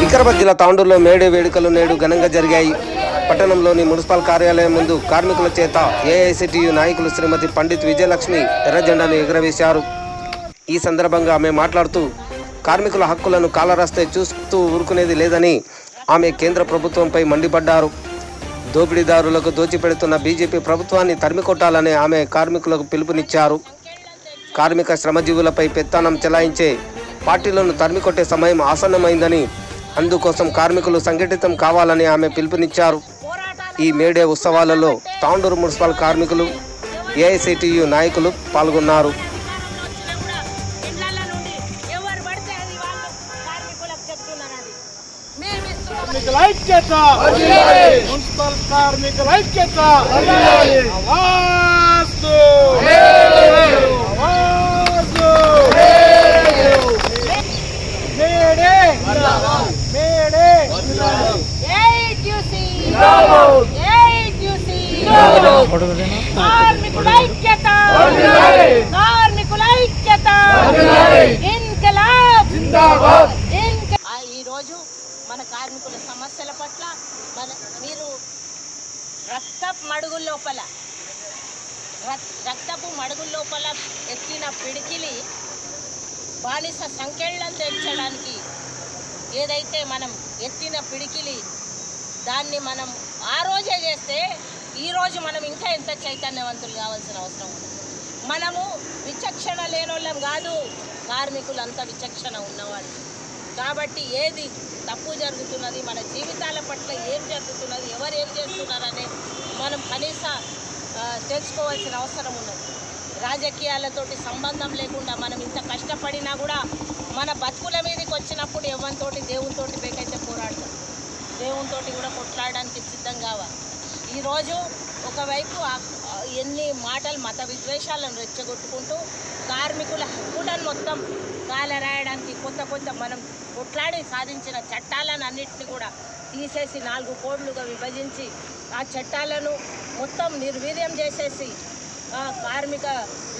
వికారాబాద్ జిల్లా తాండూరులో మేడే వేడుకలు నేడు ఘనంగా జరిగాయి. పట్టణంలోని మున్సిపల్ కార్యాలయం ముందు కార్మికుల చేత ఏఐసిటియు నాయకులు శ్రీమతి పండిత్ విజయలక్ష్మి ఎర్ర జెండాను ఎగురవేశారు. ఈ సందర్భంగా ఆమె మాట్లాడుతూ కార్మికుల హక్కులను కాలరాస్తే చూస్తూ ఊరుకునేది లేదని ఆమె కేంద్ర ప్రభుత్వంపై మండిపడ్డారు. దోపిడీదారులకు దోచిపెడుతున్న బీజేపీ ప్రభుత్వాన్ని తరిమికొట్టాలని ఆమె కార్మికులకు పిలుపునిచ్చారు. కార్మిక శ్రమజీవులపై పెత్తానం చెలాయించే పార్టీలను తరిమికొట్టే సమయం ఆసన్నమైందని అందుకోసం కార్మికులు సంఘటితం కావాలని ఆమె పిలుపునిచ్చారు. ఈ మేడే ఉత్సవాలలో తాండూరు మున్సిపల్ కార్మికులు ఏఐసిటియు నాయకులు పాల్గొన్నారు. కార్మికుల ఐక్యత! మున్సిపల్ కార్మికుల ఐక్యత! అవాస్తు! అవాస్తు! మేడే! మేడే! ఏఐట్యూసీ ఏఐట్యూసీ కార్మికుల ఐక్యత కార్మికుల ఐక్యత ఇన్కలాబ్ ఇన్క- ఆ, ఈరోజు మన కార్మికుల సమస్యల పట్ల మన మీరు రక్తపు మడుగు లోపల రక్- రక్తపు లోపల ఎత్తిన పిడికిలి బానిస సంఖ్యలను తెచ్చడానికి ఏదైతే మనం ఎత్తిన పిడికిలి దాన్ని మనం ఆ రోజే చేస్తే ఈరోజు మనం ఇంకా ఎంత చైతన్యవంతులు కావాల్సిన అవసరం ఉంది మనము విచక్షణ లేనోళ్ళం కాదు కార్మికులంతా విచక్షణ ఉన్నవాళ్ళు. కాబట్టి ఏది తప్పు జరుగుతున్నది మన జీవితాల పట్ల ఏం జరుగుతున్నది ఎవరు ఏం చేస్తున్నారనే మనం కనీస తెలుసుకోవాల్సిన అవసరం ఉన్నది రాజకీయాలతోటి సంబంధం లేకుండా మనం ఇంత కష్టపడినా కూడా మన బతుకుల మీదకి వచ్చినప్పుడు ఎవరితోటి దేవునితోటి బేకైతే పోరాడతాం. దేవునితోటి కూడా కొట్లాడడానికి సిద్ధం కావాలి. ఈరోజు ఒకవైపు ఎన్ని మాటలు మత విద్వేషాలను రెచ్చగొట్టుకుంటూ కార్మికుల హక్కులను మొత్తం కాలరాయడానికి కొత్త కొత్త మనం కొట్లాడి సాధించిన చట్టాలను అన్నింటినీ కూడా తీసేసి నాలుగు కోడ్లుగా విభజించి ఆ చట్టాలను మొత్తం నిర్వీర్యం చేసేసి కార్మిక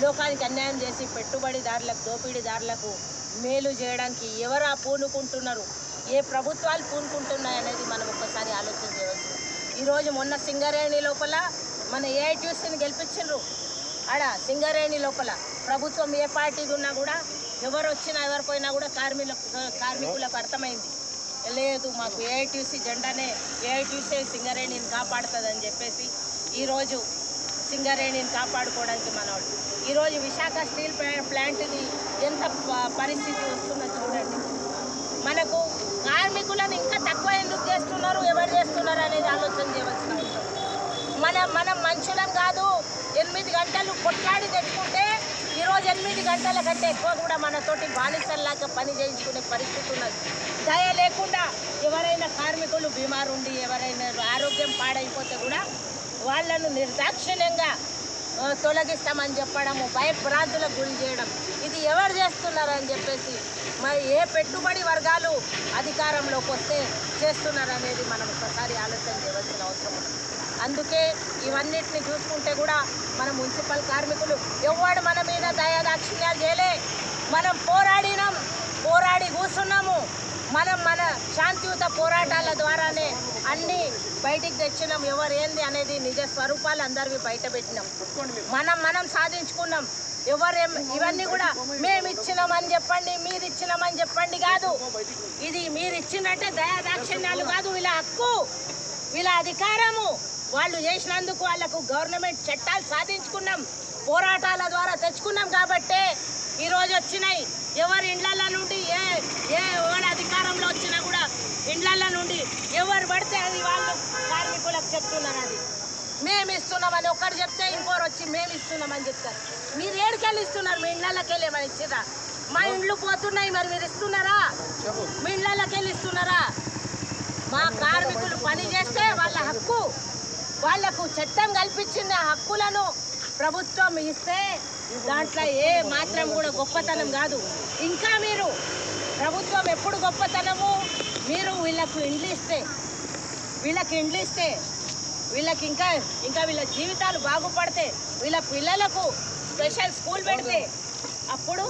లోకానికి అన్యాయం చేసి పెట్టుబడిదారులకు దోపిడీదారులకు మేలు చేయడానికి ఎవరు ఆ పూనుకుంటున్నారు? ఏ ప్రభుత్వాలు పూనుకుంటున్నాయి అనేది మనం ఒక్కసారి ఆలోచన చేయవచ్చు. ఈరోజు మొన్న సింగరేణి లోపల మన ఏఐటీసీని గెలిపించారు ఆడ సింగరేణి లోపల ప్రభుత్వం ఏ పార్టీది ఉన్నా కూడా ఎవరు వచ్చినా ఎవరు పోయినా కూడా కార్మికుల కార్మికులకు అర్థమైంది. లేదు మాకు ఏఐటీసీ జెండానే ఏఐటీసీ సింగరేణిని కాపాడుతుందని చెప్పేసి ఈరోజు సింగరేణిని కాపాడుకోవడానికి మనవాడు. ఈరోజు విశాఖ స్టీల్ ప్లా- ప్లాంట్ది ఎంత పరిస్థితి వస్తుందో చూడండి. మనకు కార్మికులను ఇంకా తక్కువ ఎందుకు చేస్తున్నారు ఎవరు చేస్తున్నారు అనేది ఆలోచన చేయవలసిన అవసరం. మన మనం మనుషులం కాదు ఎనిమిది గంటలు కొట్లాడి తెచ్చుకుంటే ఈరోజు ఎనిమిది గంటల కంటే ఎక్కువ కూడా మనతోటి బానిసల్లాగా పని చేయించుకునే పరిస్థితి ఉన్నది. దయ లేకుండా ఎవరైనా కార్మికులు బీమారు ఉండి ఎవరైనా ఆరోగ్యం పాడైపోతే కూడా వాళ్ళను నిర్దాక్షిణ్యంగా తొలగిస్తామని చెప్పడము భయభ్రాంతులకు గురి చేయడం. ఇది ఎవరు చేస్తున్నారని చెప్పేసి మరి ఏ పెట్టుబడి వర్గాలు అధికారంలోకి వస్తే చేస్తున్నారనేది మనం ఒకసారి ఆలోచన చేయవలసిన అవసరం ఉంది. అందుకే ఇవన్నిటిని చూసుకుంటే కూడా మన మున్సిపల్ కార్మికులు ఎవడు మన మీద దయాదాక్షిణ్యాలు చేయలే. మనం పోరాడినాం పోరాడి కూర్చున్నాము. మనం మన శాంతియుత పోరాటాల ద్వారానే అన్ని బయటికి తెచ్చినాం. ఎవరు ఏంది అనేది నిజ స్వరూపాలు అందరివి బయట పెట్టినాం. మనం మనం సాధించుకున్నాం. ఎవరేం ఇవన్నీ కూడా మేము ఇచ్చినామని చెప్పండి మీరు ఇచ్చినామని చెప్పండి కాదు. ఇది మీరు ఇచ్చినట్టే దయా దాక్షిణ్యాలు కాదు. వీళ్ళ హక్కు వీళ్ళ అధికారము. వాళ్ళు చేసినందుకు వాళ్ళకు గవర్నమెంట్ చట్టాలు సాధించుకున్నాం. పోరాటాల ద్వారా తెచ్చుకున్నాం కాబట్టే ఈరోజు వచ్చినాయి. ఎవరి ఇండ్లల్లో నుండి ఏ ఏ ఎవరి అధికారంలో వచ్చినా కూడా ఇండ్ల నుండి ఎవరు పడితే అది వాళ్ళు కార్మికులకు చెప్తున్నారు అది. మేము ఇస్తున్నామని ఒకరు చెప్తే ఇంకోరు వచ్చి మేము ఇస్తున్నామని చెప్తారు. మీరు ఏడుకెళ్ళి ఇస్తున్నారు? మీ ఇండ్లకి వెళ్ళి ఏమైనా ఇచ్చిరా మా ఇండ్లు పోతున్నాయి మరి మీరు ఇస్తున్నారా? మీ ఇండ్లకి వెళ్ళి ఇస్తున్నారా? మా కార్మికులు పని చేస్తే వాళ్ళ హక్కు వాళ్ళకు చట్టం కల్పించిన హక్కులను ప్రభుత్వం ఇస్తే దాంట్లో ఏ మాత్రం కూడా గొప్పతనం కాదు. ఇంకా మీరు ప్రభుత్వం ఎప్పుడు గొప్పతనము? మీరు వీళ్ళకు ఇండ్లు ఇస్తే వీళ్ళకి ఇండ్లు ఇస్తే వీళ్ళకి ఇంకా ఇంకా వీళ్ళ జీవితాలు బాగుపడితే వీళ్ళ పిల్లలకు స్పెషల్ స్కూల్ పెడితే అప్పుడు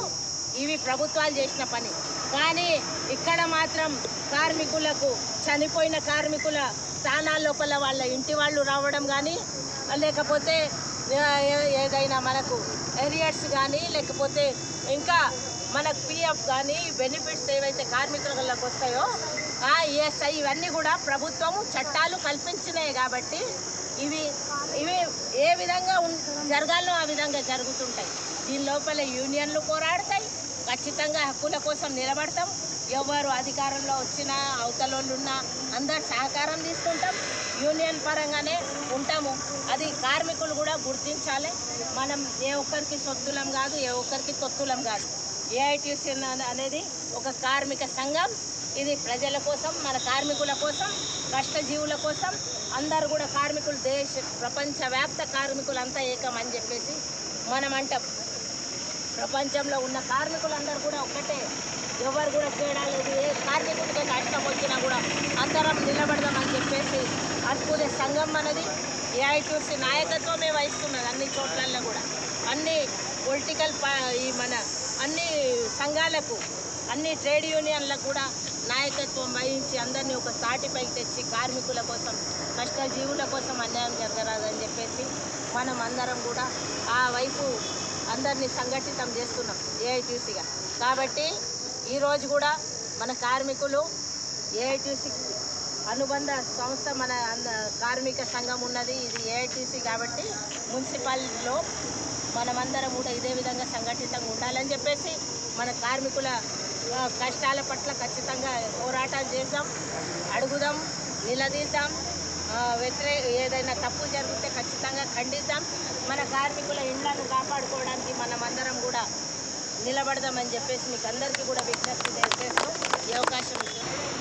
ఇవి ప్రభుత్వాలు చేసిన పని. కానీ ఇక్కడ మాత్రం కార్మికులకు చనిపోయిన కార్మికుల స్థానాల లోపల వాళ్ళ ఇంటి వాళ్ళు రావడం కానీ లేకపోతే ఏదైనా మనకు ఎరియర్స్ కానీ లేకపోతే ఇంకా మనకు పిఎఫ్ కానీ బెనిఫిట్స్ ఏవైతే కార్మికులకు వస్తాయో ఆ ఈఎస్ఐ ఇవన్నీ కూడా ప్రభుత్వము చట్టాలు కల్పించినాయి కాబట్టి ఇవి ఇవి ఏ విధంగా జరగాలో ఆ విధంగా జరుగుతుంటాయి. దీని లోపల యూనియన్లు పోరాడతాయి. ఖచ్చితంగా హక్కుల కోసం నిలబడతాం. ఎవరు అధికారంలో వచ్చినా అవతలున్నా ఉన్నా అందరు సహకారం తీసుకుంటాం. యూనియన్ పరంగానే ఉంటాము. అది కార్మికులు కూడా గుర్తించాలి. మనం ఏ ఒక్కరికి సొత్తులం కాదు ఏ ఒక్కరికి తొత్తులం కాదు. ఏఐటీసీ అనేది ఒక కార్మిక సంఘం. ఇది ప్రజల కోసం మన కార్మికుల కోసం కష్టజీవుల కోసం. అందరు కూడా కార్మికులు దేశ ప్రపంచవ్యాప్త కార్మికులంతా ఏకం అని చెప్పేసి మనం అంటాం ప్రపంచంలో ఉన్న కార్మికులందరూ కూడా ఒక్కటే. ఎవరు కూడా తేడా లేదు. ఏ కార్మికుడికి కష్టం వచ్చినా కూడా అందరం నిలబడదామని చెప్పేసి అనుకునే సంఘం అనేది ఏఐటీసీ నాయకత్వమే వహిస్తున్నది అన్ని చోట్లల్లో కూడా. అన్ని పొలిటికల్ ఈ మన అన్ని సంఘాలకు అన్ని ట్రేడ్ యూనియన్లకు కూడా నాయకత్వం వహించి అందరినీ ఒక తాటిపైకి తెచ్చి కార్మికుల కోసం కష్టజీవుల కోసం అన్యాయం జరగరాదని చెప్పేసి మనం అందరం కూడా ఆ వైపు అందరినీ సంఘటితం చేస్తున్నాం ఏఐటీసీగా కాబట్టి ఈరోజు కూడా మన కార్మికులు ఏఐటీసీ అనుబంధ సంస్థ మన అంద- కార్మిక సంఘం ఉన్నది. ఇది ఏఐటీసీ కాబట్టి మున్సిపాలిటీలో మనమందరం కూడా ఇదే విధంగా సంఘటితంగా ఉండాలని చెప్పేసి మన కార్మికుల కష్టాల పట్ల ఖచ్చితంగా పోరాటం చేద్దాం అడుగుదాం నిలదీద్దాం వ్యతిరే ఏదైనా తప్పు జరిగితే ఖచ్చితంగా ఖండిద్దాం. మన కార్మికుల ఇండ్లను కాపాడుకోవడానికి మనమందరం కూడా నిలబడదామని చెప్పేసి మీకు అందరికీ కూడా విజ్ఞప్తి చేస్తూ ఈ అవకాశం ఇచ్చారు